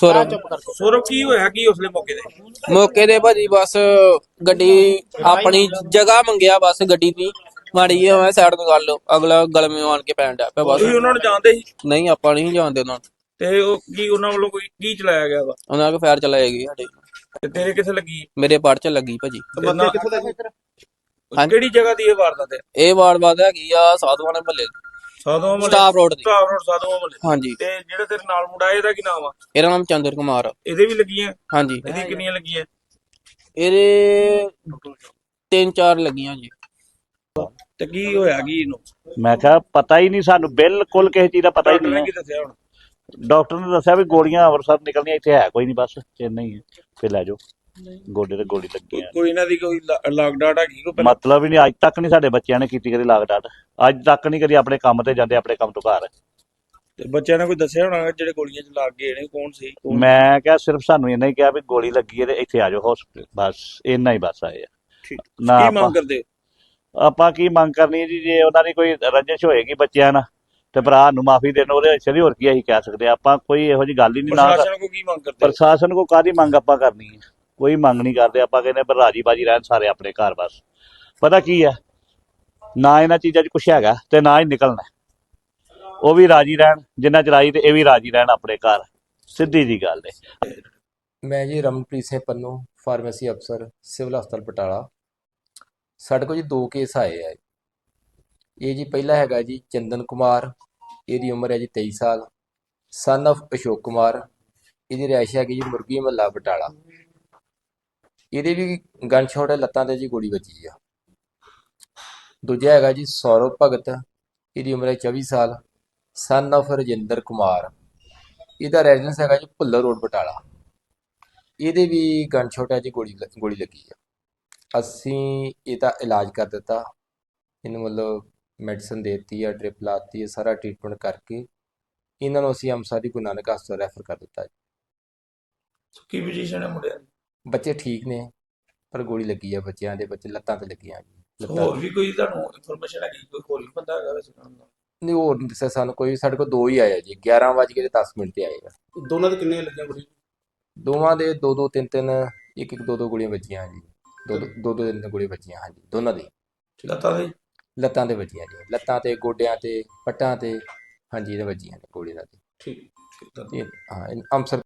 ਸੌਰਵ। ਸੌਰਵ ਕੀ ਹੋਇਆ? ਕੀ ਉਸਲੇ ਮੌਕੇ ਤੇ? ਮੌਕੇ ਤੇ ਭਾਜੀ ਬਸ ਗੱਡੀ ਆਪਣੀ ਜਗ੍ਹਾ ਮੰਗਿਆ ਬਸ ਗੱਡੀ ਦੀ। ਮਾੜੀ ਜਿਹੀ ਮੈਂ ਸਾਈਡ ਤੋਂ ਗੱਲ ਅਗਲਾ ਗਲਮੇ ਆਣ ਕੇ ਪੈਣ ਡਿਆ ਪਿਆ ਬਸ। ਤੁਸੀਂ ਉਹਨਾਂ ਨੂੰ ਜਾਣਦੇ ਸੀ? ਨਹੀਂ ਆਪਾਂ ਨਹੀਂ ਜਾਣਦੇ ਉਹਨਾਂ ਨੂੰ। ਤੇ ਉਹ ਕੀ ਉਹਨਾਂ ਵੱਲੋਂ ਕੋਈ ਕੀ ਚਲਾਇਆ ਗਿਆ ਵਾ? ਉਹਨਾਂ ਕੋ ਫਾਇਰ ਚਲਾਏਗੀ ਸਾਡੇ। ਤੇ ਤੇਰੇ ਕਿੱਥੇ ਲੱਗੀ? ਮੇਰੇ ਪੜ ਚ ਲੱਗੀ ਭਾਜੀ। ਤੇ ਨਾ- ਹਾਂਜੀ। ਕਿਹੜੀ ਜਗ੍ਹਾ ਦੀ ਇਹ ਵਾਰਦਾਤ ਹੈ? ਇਹ ਵਾਰ ਬਾਦ ਹੈਗੀ ਆ ਸਾਧੂਆਂ ਦੇ ਮੱਲੇ ਸਾਧੂਆਂ ਮਹੱਲੇ ਸਟਾਫ ਰੋਡ ਦੀ। ਸਟਾਫ ਰੋਡ ਸਾਧੂਆਂ ਮਹੱਲੇ ਹਾਂਜੀ। ਤੇ ਜਿਹੜਾ ਤੇਰੇ ਨਾਲ ਮੁੰਡਾ ਇਹਦਾ ਕੀ ਨਾਮ ਆ? ਇਹਦਾ ਨਾਮ ਚੰਦਰ ਕੁਮਾਰ। ਆ। ਇਹਦੇ ਵੀ ਲੱਗੀਆਂ? ਹਾਂਜੀ। ਇਹਦੀ ਕਿੰਨੀਆਂ ਲੱਗੀਆਂ? ਇਹਦੇ ਤਿੰਨ ਚਾਰ ਲੱਗੀਆਂ ਜੀ। ਤੇ ਕੀ ਹੋਇਆ ਕੀ ਇਹਨੂੰ? ਮੈਂ ਕਿਹਾ ਪਤਾ ਹੀ ਨਹੀਂ ਸਾਨੂੰ ਬਿਲਕੁਲ ਕਿਸੇ ਚੀਜ਼ ਦਾ ਪਤਾ ਹੀ ਡਾਕਟਰ ਨਹੀਂ ਨੇ ਹੈ। ਕੀ ਦੱਸਿਆ ਹੁਣ? ਡਾਕਟਰ ਨੇ ਦੱਸਿਆ ਵੀ ਗੋਲੀਆਂ ਅੰਮ੍ਰਿਤਸਰ ਨਿਕਲਣੀਆਂ ਇੱਥੇ ਹੈ ਕੋਈ ਨਹੀਂ ਬਸ ਚੇਨਈ ਹੈ। ਫਿਰ ਲੈ ਜਾਓ। ਗੋਡੇ ਤੇ ਗੋਲੀ ਲੱਗੀ ਹੈ ਕੋਈ ਇਹਨਾਂ ਦੀ ਕੋਈ ਲਾਗ ਡਾਟ ਹੈਗੀ ਕੋਈ ਪਹਿਲਾਂ? ਮਤਲਬ ਹੀ ਨਹੀਂ ਅੱਜ ਤੱਕ ਨਹੀਂ ਸਾਡੇ ਬੱਚਿਆਂ ਨੇ ਕੀਤੀ ਕਦੀ ਲਾਗ ਡਾਟ ਅੱਜ ਤੱਕ ਨਹੀਂ ਕਦੀ ਆਪਣੇ ਕੰਮ ਤੇ ਜਾਂਦੇ ਆਪਣੇ ਕੰਮ ਤੋਂ ਘਰ। ਤੇ ਬੱਚਿਆਂ ਨੇ ਕੋਈ ਦੱਸਿਆ ਹੋਣਾ ਜਿਹੜੇ ਗੋਲੀਆਂ ਚ ਲੱਗ ਗਏ ਨੇ ਕੌਣ ਸੀ? ਕੌਣ ਮੈਂ ਕਿਹਾ ਸਿਰਫ ਸਾਨੂੰ ਇੰਨਾ ਹੀ ਕਿਹਾ ਵੀ ਗੋਲੀ ਲੱਗੀ ਹੈ ਤੇ ਇੱਥੇ ਆ ਜਾਓ ਹਸਪੀਟਲ ਬਸ ਇੰਨਾ ਹੀ ਬਸ ਆਏ ਆ। ਠੀਕ। ਨਾ ਕੀ ਮੰਗ ਕਰਦੇ? ਆਪਾਂ ਕੀ ਮੰਗ ਕਰਨੀ ਹੈ ਜੀ ਜੇ ਉਹਨਾਂ ਦੀ ਕੋਈ ਰੰਜਿਸ਼ ਹੋਏਗੀ ਬੱਚਿਆਂ ਨਾਲ ਤੇ ਭਰਾ ਨੂੰ ਮਾਫੀ ਦੇਣ ਉਹਦੇ ਅਛਰੀ ਹੋਰ ਕੀ ਅਸੀਂ ਕਹਿ ਸਕਦੇ। ਆਪਾਂ ਕੋਈ ਇਹੋ ਜੀ ਗੱਲ ਹੀ ਨਹੀਂ ਨਾ ਪ੍ਰਸ਼ਾਸਨ ਕੋ ਕੀ ਮੰਗ ਕਰਦੇ ਪ੍ਰਸ਼ਾਸਨ ਕੋ ਕਾਦੀ ਮੰਗ ਆਪਾਂ ਕਰਨੀ ਹੈ? ਕੋਈ ਮੰਗ ਨਹੀਂ ਕਰਦੇ, ਆਪਾਂ ਕਹਿੰਦੇ ਪਰ ਰਾਜੀ ਬਾਜੀ ਰਹਿਣ ਸਾਰੇ ਆਪਣੇ ਘਰ ਬਸ। ਪਤਾ ਕੀ ਹੈ ਨਾ ਇਹਨਾਂ ਚੀਜ਼ਾਂ 'ਚ ਕੁਛ ਹੈਗਾ ਤੇ ਨਾ ਹੀ ਨਿਕਲਣਾ। ਉਹ ਵੀ ਰਾਜੀ ਰਹਿਣ, ਜਿੰਨਾ ਚਲਾਈ ਤੇ ਇਹ ਵੀ ਰਾਜੀ ਰਹਿਣ ਆਪਣੇ ਘਰ। ਸਿੱਧੀ ਜੀ ਗੱਲ ਹੈ ਮੈਂ ਜੀ ਰਮਨਪ੍ਰੀਤ ਸਿੰਘ ਪੰਨੂ, ਫਾਰਮੇਸੀ ਅਫਸਰ, ਸਿਵਲ ਹਸਪਤਾਲ ਬਟਾਲਾ। ਸਾਡੇ ਕੋਲ ਜੀ ਦੋ ਕੇਸ ਆਏ ਆ। ਇਹ ਜੀ ਪਹਿਲਾ ਹੈਗਾ ਜੀ ਚੰਦਨ ਕੁਮਾਰ, ਇਹਦੀ ਉਮਰ ਹੈ ਜੀ 23 ਸਾਲ। ਸਨ ਆਫ ਅਸ਼ੋਕ ਕੁਮਾਰ, ਇਹਦੀ ਰਿਹਾਇਸ਼ ਹੈਗੀ ਜੀ ਮੁਰਗੀ ਮਹੱਲਾ ਬਟਾਲਾ। ਇਹਦੇ ਵੀ ਗਨ ਸ਼ਾਟ ਹੈ, ਲੱਤਾਂ ਤੇ ਜੀ ਗੋਲੀ ਵੱਜੀ ਆ। ਦੂਜਾ ਹੈਗਾ ਜੀ ਸੌਰਵ ਭਗਤ, ਇਹਦੀ ਉਮਰ ਹੈ 24 ਸਾਲ ਸਨ of ਰਜਿੰਦਰ ਕੁਮਾਰ। ਇਹਦਾ ਰੈਜ਼ੀਡੈਂਸ ਹੈਗਾ ਜੀ ਭੁੱਲਰ ਰੋਡ ਬਟਾਲਾ। ਇਹਦੇ ਵੀ ਗਨ ਸ਼ਾਟ ਹੈ ਜੀ ਗੋਲੀ ਗੋਲੀ ਲੱਗੀ ਆ। ਅਸੀਂ ਇਹਦਾ ਇਲਾਜ ਕਰ ਦਿੱਤਾ। ਇਹਨੂੰ ਮਤਲਬ ਮੈਡੀਸਨ ਦਿੱਤੀ ਆ ਡ੍ਰਿਪ ਲਾਤੀ ਹੈ ਸਾਰਾ ਟ੍ਰੀਟਮੈਂਟ ਕਰਕੇ। ਇਹਨਾਂ ਨੂੰ ਅਸੀਂ ਅੰਮ੍ਰਿਤਸਰ ਦੀ ਗੁਰੂ ਨਾਨਕ ਹਸਪਤਾਲ ਰੈਫਰ ਕਰ ਦਿੱਤਾ ਜੀ। ਕੀ ਪੋਜੀਸ਼ਨ ਹੈ ਮੁੰਡਿਆਂ ਦੀ? ਬੱਚੇ ਠੀਕ ਨੇ ਪਰ ਗੋਲੀ ਲੱਗੀ ਆ ਬੱਚਿਆਂ ਦੇ ਬੱਚੇ ਲੱਤਾਂ ਤੇ ਲੱਗੀਆਂ ਜੀ ਲੱਤਾਂ ਹੋਰ ਵੀ ਕੋਈ ਤੁਹਾਨੂੰ ਇਨਫੋਰਮੇਸ਼ਨ ਹੈਗੀ ਕੋਈ ਹੋਰ ਵੀ ਬੰਦਾ ਹੈਗਾ ਵੈਸੇ ਨਾਲ? ਦਾ? ਨਹੀਂ ਹੋਰ ਨਹੀਂ ਦੱਸਿਆ ਸਾਨੂੰ ਕੋਈ ਸਾਡੇ ਕੋਲ ਦੋ ਹੀ ਆਇਆ ਜੀ 11 ਵਜੇ ਕੇ 10 ਮਿੰਟ ਤੇ ਆਏਗਾ ਦੋਨਾਂ ਦੇ ਕਿੰਨੇ ਲੱਗੀਆਂ ਗੋਲੀ ਦੋਵਾਂ ਦੇ ਦੋ ਦੋ ਤਿੰਨ ਤਿੰਨ ਇੱਕ ਇੱਕ ਦੋ ਦੋ ਗੋਲੀਆਂ ਵੱਜੀਆਂ ਜੀ ਦੋ ਦੋ ਦੋ ਦੋ ਤਿੰਨ ਤਿੰਨ ਗੋਲੀਆਂ ਵੱਜੀਆਂ ਹਾਂਜੀ ਦੋਨਾਂ ਦੀ। ਲੱਤਾਂ ਦੇ? ਲੱਤਾਂ ਤੇ ਵੱਜੀਆਂ ਜੀ ਲੱਤਾਂ ਤੇ ਗੋਡਿਆਂ ਤੇ ਪੱਟਾਂ ਤੇ ਹਾਂਜੀ ਇਹਦੇ ਵੱਜੀਆਂ ਨੇ ਗੋਲੀਆਂ ਦੇ ਠੀਕ ਠੀਕ ਤਾਂ ਇਹ ਹਾਂ ਇਹ ਅੰਮ੍ਰਿਤਸਰ